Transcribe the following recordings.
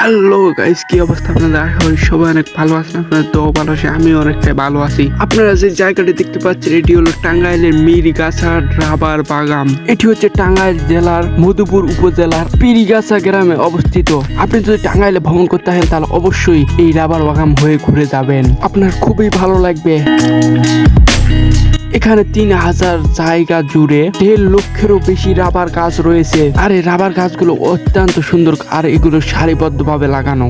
Hello guys কি অবস্থা আপনাদের? আশা করি সবাই অনেক ভালো আছেন, আপনাদের তো ভালো আছে আমি অনেকটাই ভালো আছি। আপনারা যে জায়গাটি দেখতে পাচ্ছেন, এটি হলো টাঙ্গাইলের মিরিগাছা রাবার বাগান। এটি হচ্ছে টাঙ্গাইল জেলার মধুপুর উপজেলার পিরিগাছা গ্রামে অবস্থিত। আপনি যদি টাঙ্গাইলে ভ্রমণ করতে আসেন, তাহলে অবশ্যই এই রাবার বাগান হয়ে ঘুরে যাবেন। আপনার খুবই ভালো লাগবে। এখানে তিন হাজার জায়গা জুড়ে দেড় লক্ষেরও বেশি রাবার গাছ রয়েছে। আর এই রাবার গাছগুলো অত্যন্ত সুন্দর, আর এগুলো সারিবদ্ধভাবে লাগানো।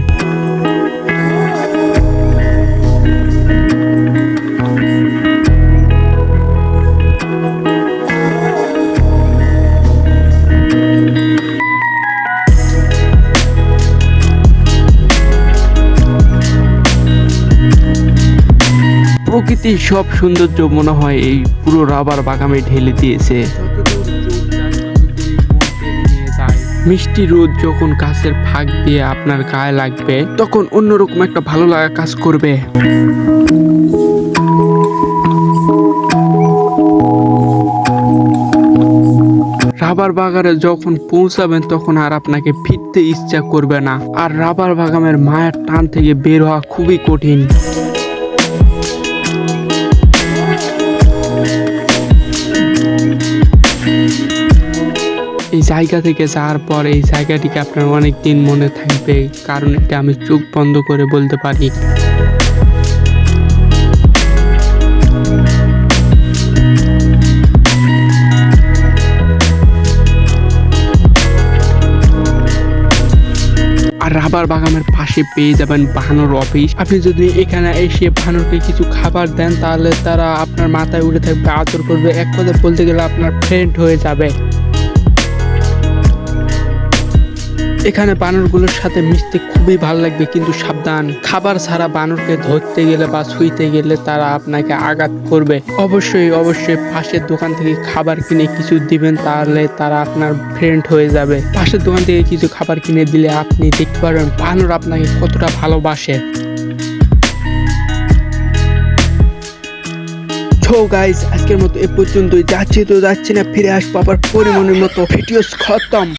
প্রকৃতির সব সৌন্দর্য মনে হয় এই পুরো রাবার বাগানে ঢেলে দিয়েছে। মিষ্টি রোদ যখন গাছের ফাঁক দিয়ে আপনার গায়ে লাগবে, তখন অন্যরকম একটা ভালো লাগা কাজ করবে। রাবার বাগানে যখন পৌঁছাবেন, তখন আর আপনাকে ফিরতে ইচ্ছা করবে না। আর রাবার বাগানের মায়ের টান থেকে বের হওয়া খুবই কঠিন। জায়গা থেকে যাওয়ার পর এই জায়গাটিকে আপনার অনেক দিন মনে থাকবে, কারণ এটা আমি চোখ বন্ধ করে বলতে পারি। আর রাবার বাগানের পাশে পেয়ে যাবেন বাহানোর অফিস। আপনি যদি এখানে এসে বাহানোরকে কিছু খাবার দেন, তাহলে তারা আপনার মাথায় উঠে থাকবে, আদর করবে, এক কথা বলতে গেলে আপনার ফ্রেন্ড হয়ে যাবে। এখানে বানরগুলোর সাথে মিশতে খুবই ভালো লাগবে, কিন্তু সাবধান। খাবার ছাড়া বানরকে ধরতে গেলে বা ছুঁইতে গেলে তারা আপনাকে আঘাত করবে। অবশ্যই অবশ্যই পাশের দোকান থেকে খাবার কিনে কিছু দিবেন, তাহলে তারা আপনার ফ্রেন্ড হয়ে যাবে। পাশের দোকান থেকে কিছু খাবার কিনে দিলে আপনি দেখতে পারবেন বানর আপনাকে কতটা ভালোবাসে। তো গাইস আজকের মতো এ পর্যন্তই। যাচ্ছি তো যাচ্ছি না, ফিরে আসব আবার পরিমাণের মতো। ভিডিওস খতম।